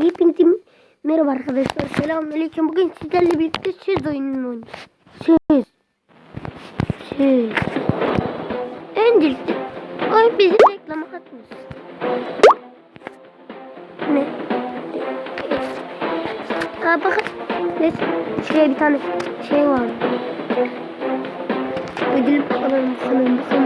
Hepinize merhaba arkadaşlar. Selamünaleyküm. Bugün sizlerle birlikte söz oyununu oynuyoruz. Söz. Söz. Öncelikle oyun bizi reklama katmıyor. Ne? Aa bakın. Neyse. Şuraya bir tane şey var. Ödül alalım. Sanırım.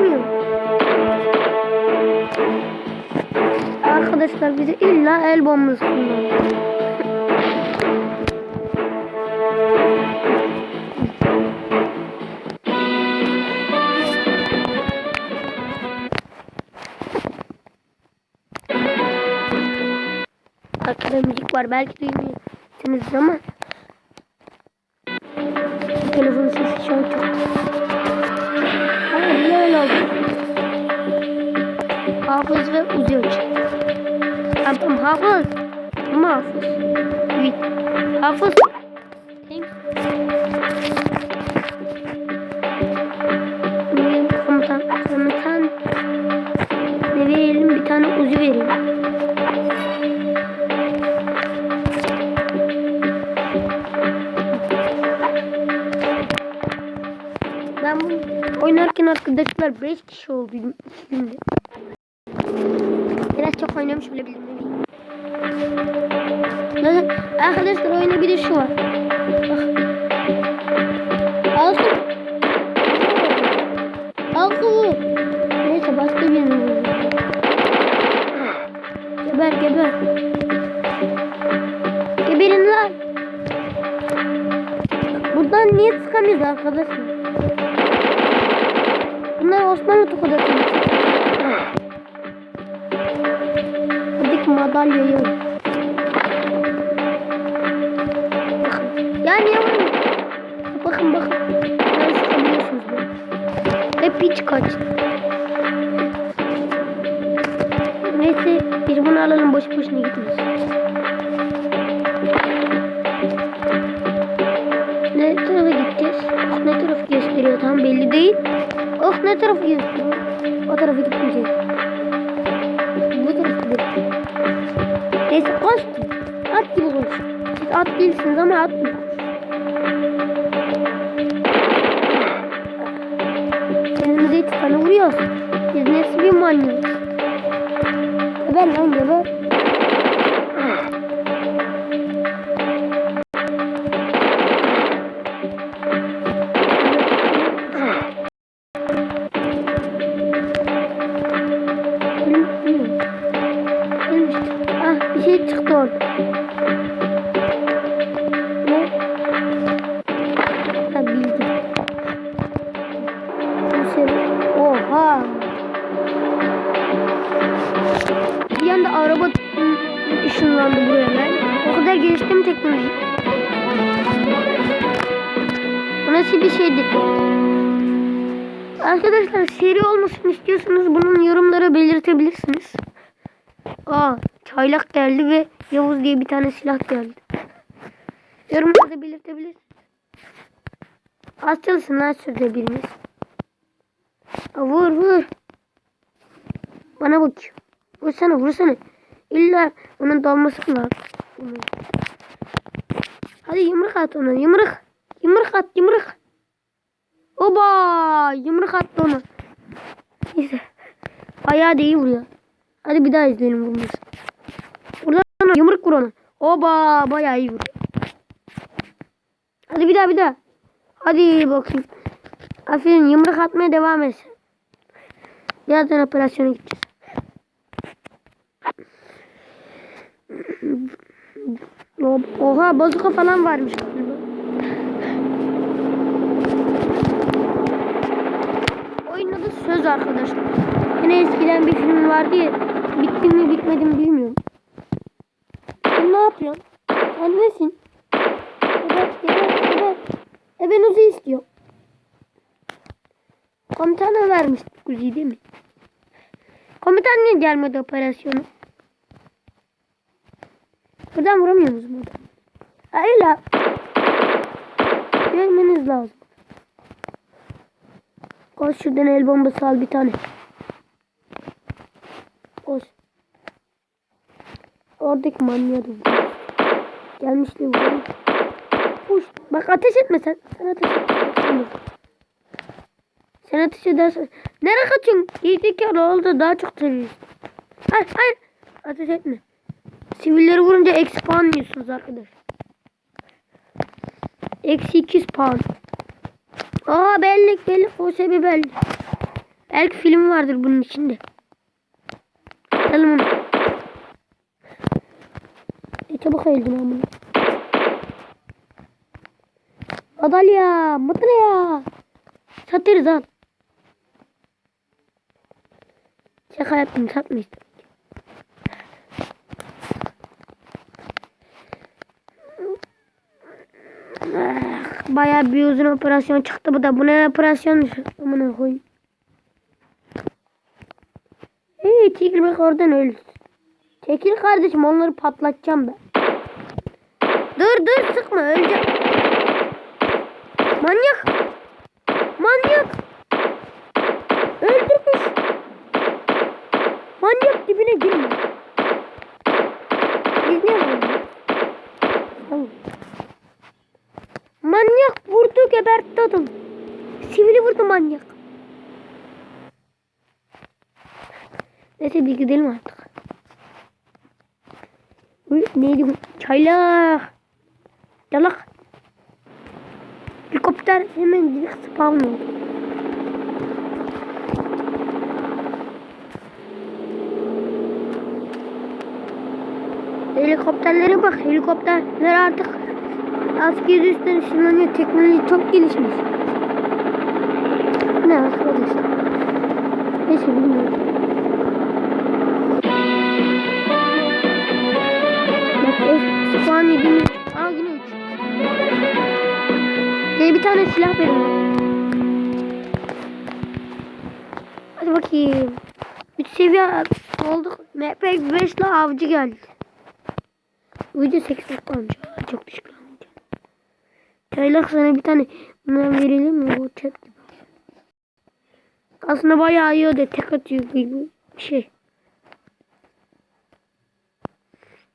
Yetişmiyor. Arkadaşlar bize illa el bombası kullanıyor. Arkada müzik var. Belki duymuyorsunuz ama telefonun sesi şu çok. Hafız ve Uzi Hoca. Tamam Hafız. Ama Hafız. Evet. Hafız. Benim komutan, komutan ne verelim? Bir tane Uzi verelim. Ben oynarken arkadaşlar 5 kişi oldu şimdi. Çok oynamış bile. Zaten arkadaşlar oyunda bir de şu var. Alsın. Alsın. Neyse başka birini vuracağım. Geber geber. Geberin lan. Buradan niye sıkamıyoruz arkadaşlar? Bunlar Osmanlı tokadı madalyayı. Bakın. Ya niye vurmuyor? Bakın bakın. Ben sıkabiliyorsunuz bunu. Hep hiç kaçtı. Neyse biz bunu alalım boş boşuna gitmeyiz. Ne tarafa gideceğiz? Oh, ne taraf gösteriyor tam belli değil. Oh ne tarafı gösteriyor? O tarafa gitmeyeceğiz. At değilsiniz ama at. Kendimize iki tane vuruyoruz. Biz nesi bir manyağız. Geber lan geber. Ah bir şey çıktı orada. Şeydi? Arkadaşlar seri olmasını istiyorsanız bunun yorumlara belirtebilirsiniz. Aa çaylak geldi ve Yavuz diye bir tane silah geldi. Yorumlarda belirtebilirsiniz. Az çalışın lan sözde biriniz. Aa, Vur vur. Bana bakıyor. Vursana vursana. İlla onun dalması lazım. Hadi yumruk at ona yumruk. Yumruk at yumruk. Oba yumruk attı ona. Neyse. Ayağı da iyi vuruyor. Hadi bir daha izleyelim vurması. Buradan yumruk vur ona. Oba bayağı iyi vuruyor. Hadi bir daha bir daha. Hadi bakayım. Aferin yumruk atmaya devam et. Birazdan operasyona gideceğiz. Oha bazuka falan varmış Söz arkadaşlar. Yine eskiden bir film vardı ya. Bitti mi bitmedi mi bilmiyorum. Sen ne yapıyorsun? Sen nesin? Evet, evet, evet. E ben Uzi istiyorum. Komutana vermiştik Uzi'yi değil mi? Komutan niye gelmedi operasyona? Buradan vuramıyor musun buradan? Öyle. Görmeniz lazım. Koş şuradan el bombası al bir tane. Koş. Oradaki manyağı da vur. Gelmiş de vurayım. Puş. Bak ateş etme sen. Sen ateş etme. Sen ateş edersen. Nereye kaçıyorsun? Ya oldu daha çok seviyorsun. Hayır hayır. Ateş etme. Sivilleri vurunca eksi puan yiyorsunuz. Eksi 200 puan. Aa belli belli. O sebebi belli. Belki film vardır bunun içinde. Alalım onu. E çabuk öldüm ben bunu. Adalya, Mıtraya. Satırız al. Şaka yaptım satmıştım. Bayağı bir uzun operasyon çıktı bu da. Bu ne operasyon? Amına koyayım. Hey çekil bak oradan öl. Çekil kardeşim onları patlatacağım ben. Dur dur sıkma öleceğim. Manyak. Manyak. Öldürmüş. Manyak dibine girme. Biz niye vuruyoruz? Tamam. Manyak vurdu gebertti adam. Sivili vurdu manyak. Neyse bir gidelim artık. Uy, neydi bu? Çaylak. Yalak. Helikopter hemen direkt spawn oldu. Helikopterlere bak. Helikopterler artık askeri üstten ışınlanıyor. Teknoloji çok gelişmiş. Ne arkadaşlar? Neyse bilmiyorum. Spawn yediğimiz... Aa yine üç. Gel bir tane silah verin. Hadi bakayım. 3 seviye olduk. MP5 ile avcı geldi. Video 8 dakika olmuş. Çok düşük. Çaylak sana bir tane bundan verelim mi? Bu çöp gibi. Aslında bayağı iyi o da tek atıyor gibi bir şey.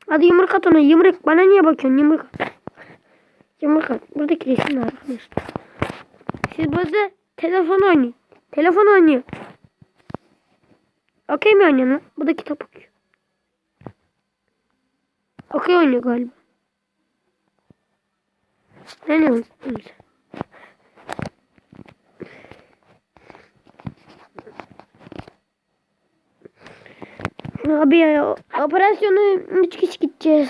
Hadi yumruk at ona yumruk. Bana niye bakıyorsun yumruk at. Yumruk at. Buradaki resim arkadaşlar. Siz burada telefon oynayın. Telefon oynuyor. Okey mi oynuyor lan? Bu da kitap okuyor. Okey oynuyor galiba. Ne ne? Abi ya operasyonu 3 kişi gideceğiz.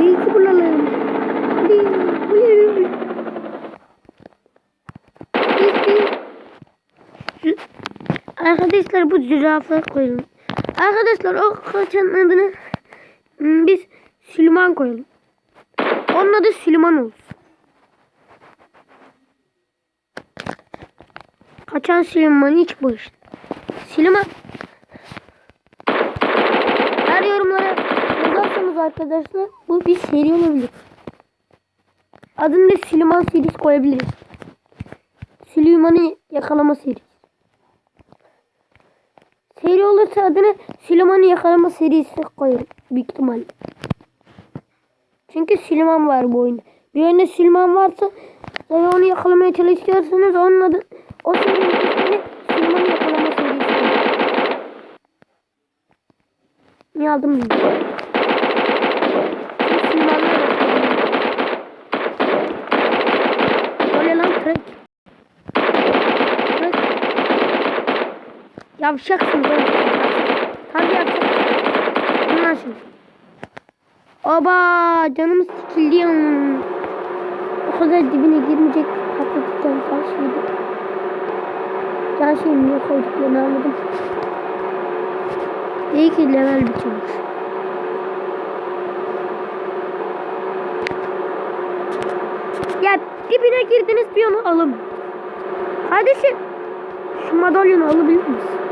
İyi ki bulalım. Hadi. Hadi. Hadi. Arkadaşlar bu zürafa koyalım. Arkadaşlar o kaçanın adını hmm, biz Süleyman koyalım. Onun adı Süleyman olsun. Kaçan Süleyman hiç boş. Süleyman. Her yorumlara yazarsanız arkadaşlar bu bir seri olabilir. Adını da Süleyman serisi koyabiliriz. Süleyman'ı yakalama serisi. Seri olursa adını Süleyman'ı yakalama serisi koyarım. Büyük ihtimalle. Çünkü Süleyman var bu oyunda. Bir oyunda Süleyman varsa ve onu yakalamaya çalışıyorsanız onun adı o serinin ismini Süleyman'ı yakalama serisi. Niye aldım. Çünkü Süleyman'la yakalama. Öyle lan kırık. Kırık. Yavşaksın böyle. Tabii yavşaksın. Şimdi. Oba canım sikildi ya. O kadar dibine girmeyecek patlatıktan şeydi. Can şeyini niye koyduklarını anladım. İyi ki level bitirmiş. Ya dibine girdiniz bir onu alın. Kardeşim şu madalyonu alabilir misin?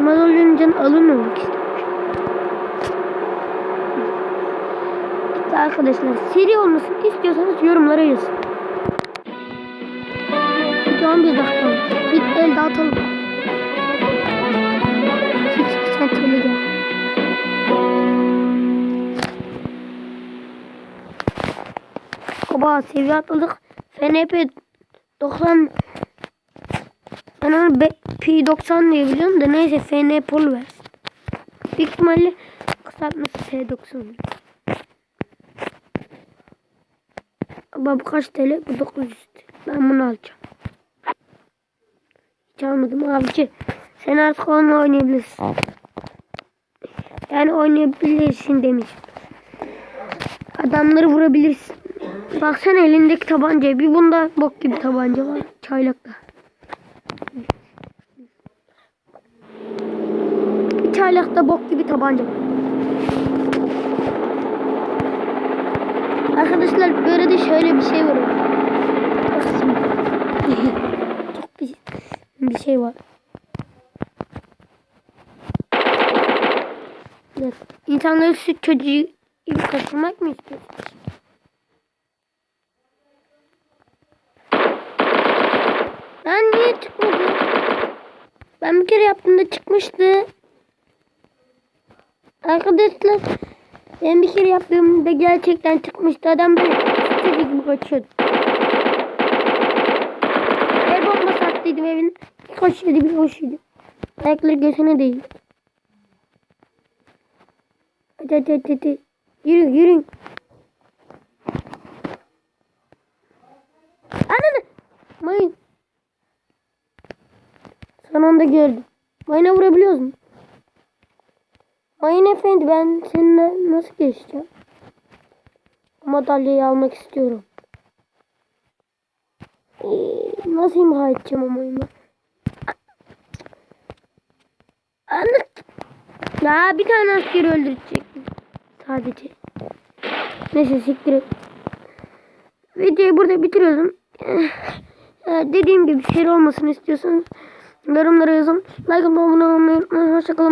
Madalyonun canı alınmamak istemiş. Arkadaşlar seri olmasını istiyorsanız yorumlara yazın. Bir 11 dakika olmuş. Bir el dağıtalım. Hiç sen söyle gel. Baba seviye atladık. FNP 90 ben onu P90 diye biliyorum da neyse FN pol versin. Büyük ihtimalle kısaltması P90. Baba bu kaç TL? Bu 900 TL. Ben bunu alacağım. Hiç almadım abici. Sen artık onunla oynayabilirsin. Yani oynayabilirsin demiş. Adamları vurabilirsin. Baksana elindeki tabanca. Bir bunda bok gibi tabanca var. Çaylakta. Bir çaylakta bok gibi tabanca. Arkadaşlar böyle de şöyle bir şey var. Çok bir, bir şey var. Evet. İnsanları süt çocuğu kaçırmak mı istiyorsunuz? Ben niye çıkmadı? Ben bir kere yaptığımda çıkmıştı. Arkadaşlar ben bir kere yaptığımda gerçekten çıkmıştı. Adam böyle çocuk gibi kaçıyordu. El bombası attıydım evin. Bir koşuyordu bir koşuyordu. Ayakları göğsüne değil. Hadi hadi hadi. hadi. Yürü yürü. Ananı. Mayın. Son anda gördüm. Mayına vurabiliyoruz mu? Mayın efendi ben seninle nasıl geçeceğim? Madalyayı almak istiyorum. Ee, nasıl imha edeceğim o mayını? Anlık. Ya bir tane askeri öldürecek. Sadece. Neyse siktir et. Videoyu burada bitiriyorum. Ee, dediğim gibi seri olmasını istiyorsanız yorumlara yazın. Like abone olmayı unutmayın. Hoşçakalın.